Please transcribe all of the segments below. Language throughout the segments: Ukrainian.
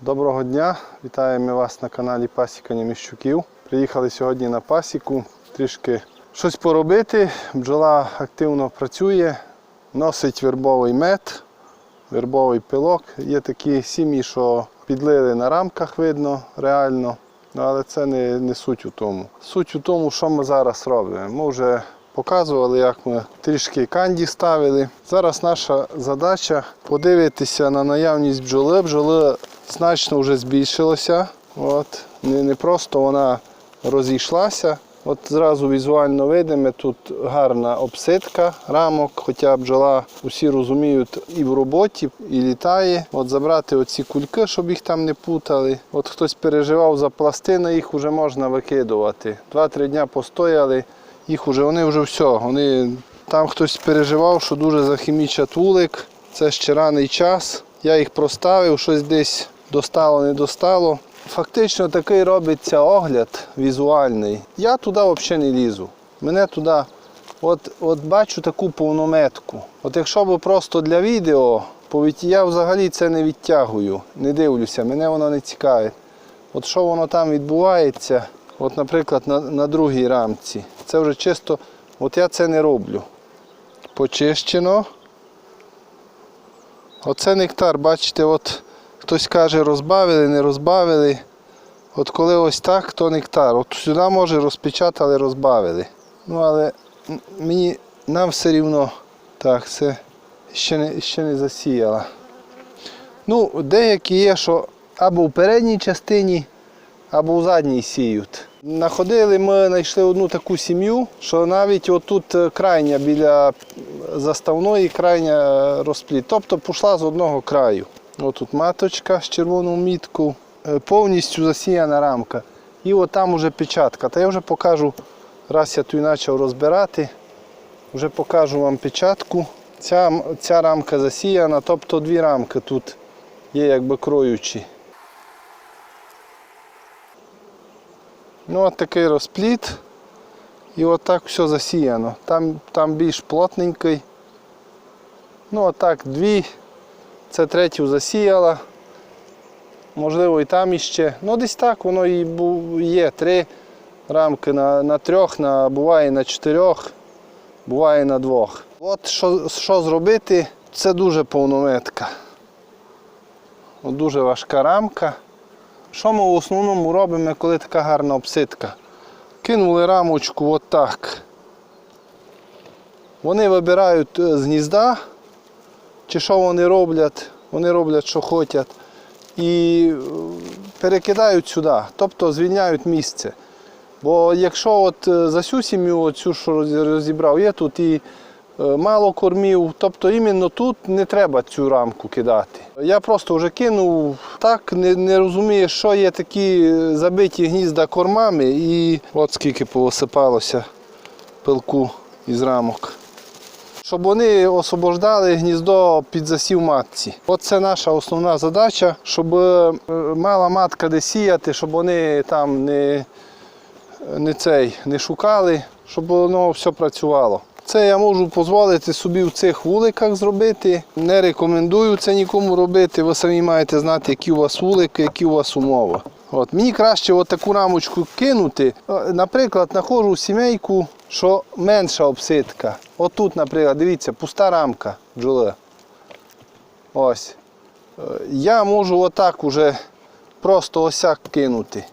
Доброго дня! Вітаємо вас на каналі Пасікання Міщуків. Приїхали сьогодні на пасіку трішки щось поробити. Бджола активно працює, носить вербовий мед, вербовий пилок. Є такі сім'ї, що підлили на рамках, видно реально. Ну, але це не, не суть у тому. Суть у тому, що ми зараз робимо. Ми вже показували, як ми трішки канді ставили. Зараз наша задача подивитися на наявність бджоли. Бджоли значно вже збільшилося. От. Не, не просто вона розійшлася. От зразу візуально видимо, тут гарна обсидка рамок, хоча бджола усі розуміють і в роботі, і літає. От забрати оці кульки, щоб їх там не путали. От хтось переживав за пластини, їх вже можна викидувати. Два-три дня постояли, їх вже вони вже все. Вони там хтось переживав, що дуже захімічать вулик. Це ще ранний час. Я їх проставив, щось десь достало, не достало. Фактично такий робиться огляд візуальний. Я туди взагалі не лізу. Мене туди, от, от бачу таку повнометку. От якщо б просто для відео, я взагалі це не відтягую, не дивлюся, мене воно не цікавить. От що воно там відбувається, от, наприклад, на, на другій рамці, це вже чисто, от я це не роблю. Почищено. Оце нектар, бачите, от хтось каже, розбавили, не розбавили. От коли ось так, то нектар. От сюди може розпечатали, розбавили. Ну але мені нам все рівно так, це ще не, ще не засіяла. Ну, деякі є, що або в передній частині, або в задній сіють. Находили ми, знайшли одну таку сім'ю, що навіть отут е, крайня біля заставної крайня е, розпліт. Тобто пішла з одного краю. Отут маточка з червоною міткою, е, повністю засіяна рамка. І от там уже печатка. Та я вже покажу, раз я тут почав розбирати, вже покажу вам печатку. Ця, ця рамка засіяна, тобто дві рамки тут є якби кроючі. Ну, от такий розпліт. І от так все засіяно. Там, там більш плотненький. Ну, отак дві. Це третю засіяла. Можливо, і там іще. Ну, десь так воно і є. Три рамки на, на трьох, на, буває на чотирьох, буває на двох. От що, що зробити, це дуже повнометка. От дуже важка рамка. Що ми в основному робимо, коли така гарна обсидка? Кинули рамочку отак. Вони вибирають е, з гнізда, чи що вони роблять, вони роблять, що хочуть, і е, перекидають сюди, тобто звільняють місце. Бо якщо от е, за цю сім'ю, оцю, що розібрав, є тут і е, мало кормів, тобто іменно тут не треба цю рамку кидати. Я просто вже кинув так, не, не розумію, що є такі забиті гнізда кормами, і от скільки повисипалося пилку із рамок. Щоб вони освобождали гніздо під засів матці. От це наша основна задача, щоб е, мала матка де сіяти, щоб вони там не, не, цей, не шукали, щоб воно все працювало. Це я можу дозволити собі в цих вуликах зробити. Не рекомендую це нікому робити. Ви самі маєте знати, які у вас вулики, які у вас умови. От. Мені краще таку рамочку кинути. Е, Наприклад, знаходжу сімейку, що менша обсидка. Отут, наприклад, дивіться, пуста рамка бджоли. Ось. Е, Я можу отак уже просто осяк кинути.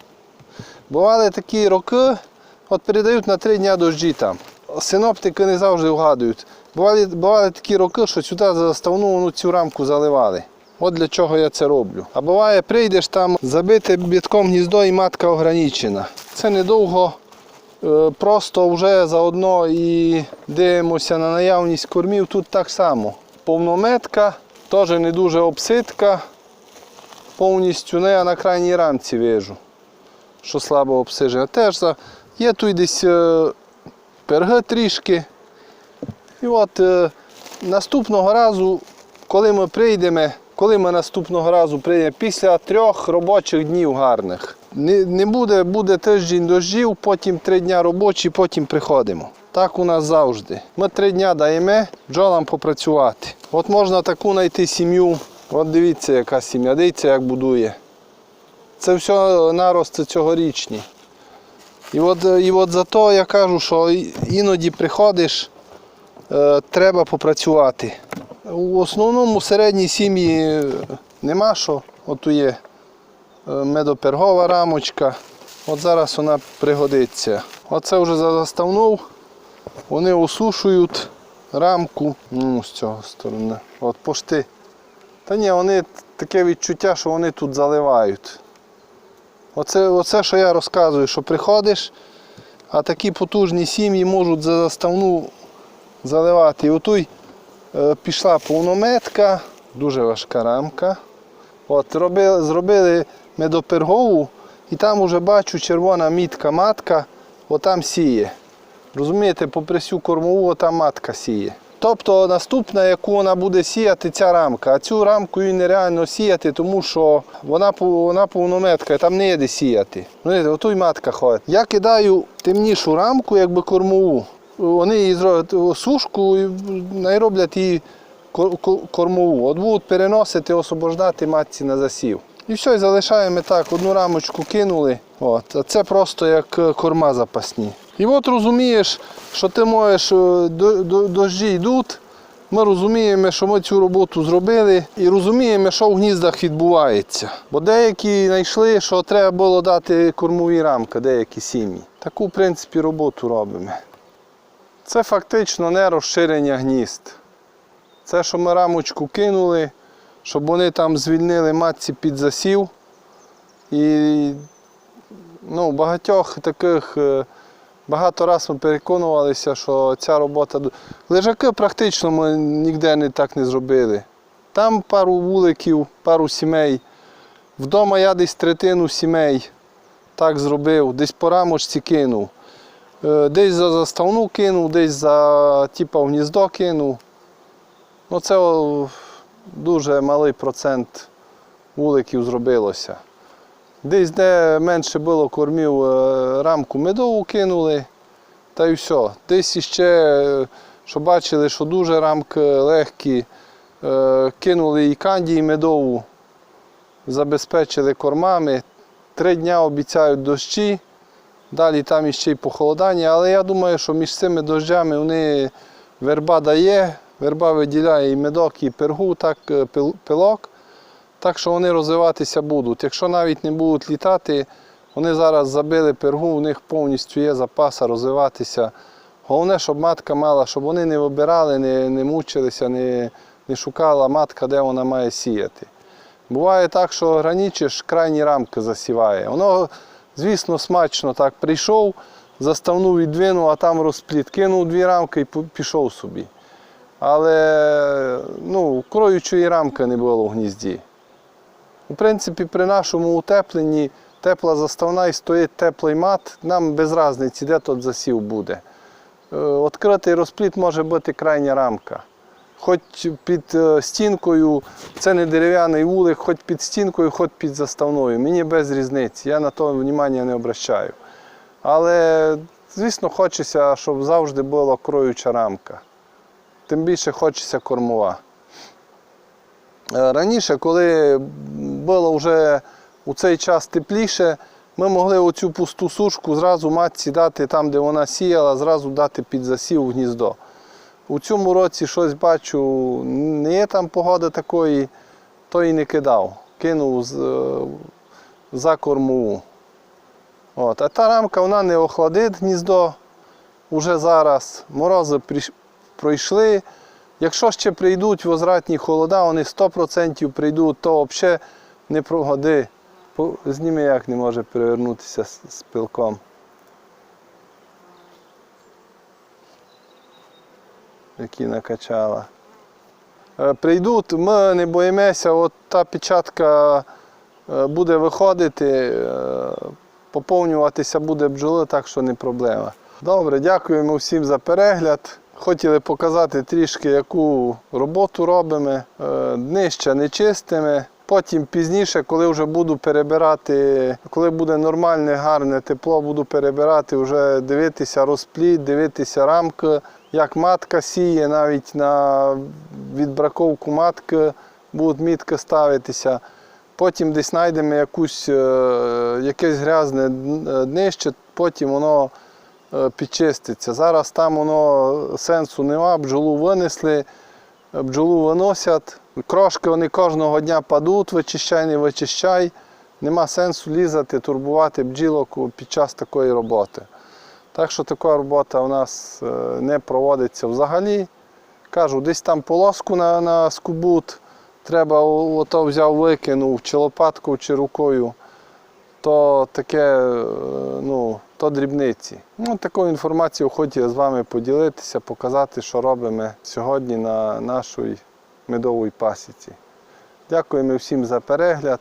Бували такі роки, от передають на три дні дощі там. Синоптики не завжди вгадують. Бували, бували такі роки, що сюди заставну ну, цю рамку заливали. От для чого я це роблю. А буває, прийдеш там, забите бітком гніздо і матка ограничена. Це недовго, просто вже заодно і дивимося на наявність кормів. Тут так само. Повнометка, теж не дуже обсидка. Повністю не я на крайній рамці вижу що слабо обсижена. Теж є тут десь е, перги трішки. І от е, наступного разу, коли ми прийдемо, коли ми наступного разу прийдемо, після трьох робочих днів гарних. Не, не буде, буде тиждень дощів, потім три дня робочі, потім приходимо. Так у нас завжди. Ми три дня даємо бджолам попрацювати. От можна таку знайти сім'ю. От дивіться, яка сім'я, дивіться, як будує. Це все нарости цьогорічні. І от, і от за то я кажу, що іноді приходиш, е, треба попрацювати. У основному середній сім'ї нема що. От є медопергова рамочка. От зараз вона пригодиться. Оце вже заставнув. Вони осушують рамку. Ну, з цього сторони. От пошти. Та ні, вони таке відчуття, що вони тут заливають. Оце, оце, що я розказую, що приходиш, а такі потужні сім'ї можуть за заставну заливати. І е, пішла повнометка, дуже важка рамка. От, робили, зробили медопергову, і там вже бачу червона мітка матка, отам сіє. Розумієте, попри всю кормову, там матка сіє. Тобто наступна, яку вона буде сіяти, ця рамка. А цю рамку її нереально сіяти, тому що вона, вона повнометка, там не є де сіяти. Знаєте, ото й матка ходить. Я кидаю темнішу рамку, якби кормову. Вони її зроблять сушку і найроблять її кормову. От будуть переносити, освобождати матці на засів. І все, і залишаємо так, одну рамочку кинули. От. А це просто як е, корма запасні. І от розумієш, що ти можеш, е, до- до- дощі йдуть. Ми розуміємо, що ми цю роботу зробили і розуміємо, що в гніздах відбувається. Бо деякі знайшли, що треба було дати кормові рамки, деякі сім'ї. Таку, в принципі, роботу робимо. Це фактично не розширення гнізд. Це, що ми рамочку кинули, щоб вони там звільнили матці під засів. І ну, багатьох таких, е, багато разів ми переконувалися, що ця робота. Лежаки практично ми ніде не так не зробили. Там пару вуликів, пару сімей. Вдома я десь третину сімей так зробив, десь по рамочці кинув. Е, Десь за заставну кинув, десь за типа в гніздо кинув. Ну, це дуже малий процент вуликів зробилося. Десь, де менше було кормів, е, рамку медову кинули, та й все. Десь іще, е, що бачили, що дуже рамки легкі, е, кинули і кандії медову, забезпечили кормами. Три дня обіцяють дощі, далі там іще й похолодання, але я думаю, що між цими дощами вони верба дає, верба виділяє і медок, і пергу, так, е, пилок. Так що вони розвиватися будуть. Якщо навіть не будуть літати, вони зараз забили пергу, у них повністю є запаса розвиватися. Головне, щоб матка мала, щоб вони не вибирали, не, не мучилися, не, не шукала матка, де вона має сіяти. Буває так, що гранічиш, крайні рамки засіває. Воно, звісно, смачно так прийшов, заставну відвинув, а там розпліт, кинув дві рамки і пішов собі. Але ну, кроючої рамки не було в гнізді. У принципі, при нашому утепленні тепла заставна і стоїть теплий мат, нам без різниці, де тут засів буде. Е, Відкритий розпліт може бути крайня рамка. Хоч під е, стінкою, це не дерев'яний вулик, хоч під стінкою, хоч під заставною. Мені без різниці, я на то внимання не обращаю. Але, звісно, хочеться, щоб завжди була кроюча рамка. Тим більше хочеться кормова. Е, Раніше, коли було вже у цей час тепліше, ми могли оцю пусту сушку зразу матці дати там, де вона сіяла, зразу дати під засів гніздо. У цьому році щось бачу, не є там погода такої, то і не кидав. Кинув е, за кормову. От. А та рамка вона не охладить гніздо вже зараз. Морози пройшли. Якщо ще прийдуть возвратні холода, вони 100% прийдуть, то взагалі не прогоди. По- Зніми як не може перевернутися з, з пилком. Які накачала. Е, Прийдуть, ми не боїмося, от та печатка е, буде виходити, е, поповнюватися буде бджоли, так що не проблема. Добре, дякуємо всім за перегляд. Хотіли показати трішки, яку роботу робимо. Е, Дни не чистимо. Потім пізніше, коли вже буду перебирати, коли буде нормальне, гарне тепло, буду перебирати, вже дивитися розплід, дивитися рамки, як матка сіє, навіть на відбраковку матки будуть мітки ставитися. потім десь знайдемо якусь, е, якесь грязне дн- днище, потім воно підчиститься. Зараз там воно сенсу нема, бджолу винесли, е, бджолу виносять. Крошки вони кожного дня падуть, вичищай, не вичищай. Нема сенсу лізати, турбувати бджілок під час такої роботи. Так що така робота у нас е, не проводиться взагалі. Кажу, десь там полоску на, на скубут, треба ото взяв, викинув, чи лопаткою, чи рукою, то таке, е, ну, то дрібниці. Ну, такою інформацією хочу я з вами поділитися, показати, що робимо сьогодні на нашій медовій пасіці. Дякуємо всім за перегляд,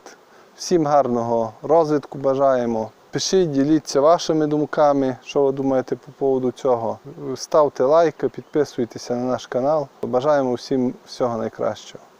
всім гарного розвитку бажаємо. Пишіть, діліться вашими думками, що ви думаєте по поводу цього. Ставте лайки, підписуйтеся на наш канал. Бажаємо всім всього найкращого.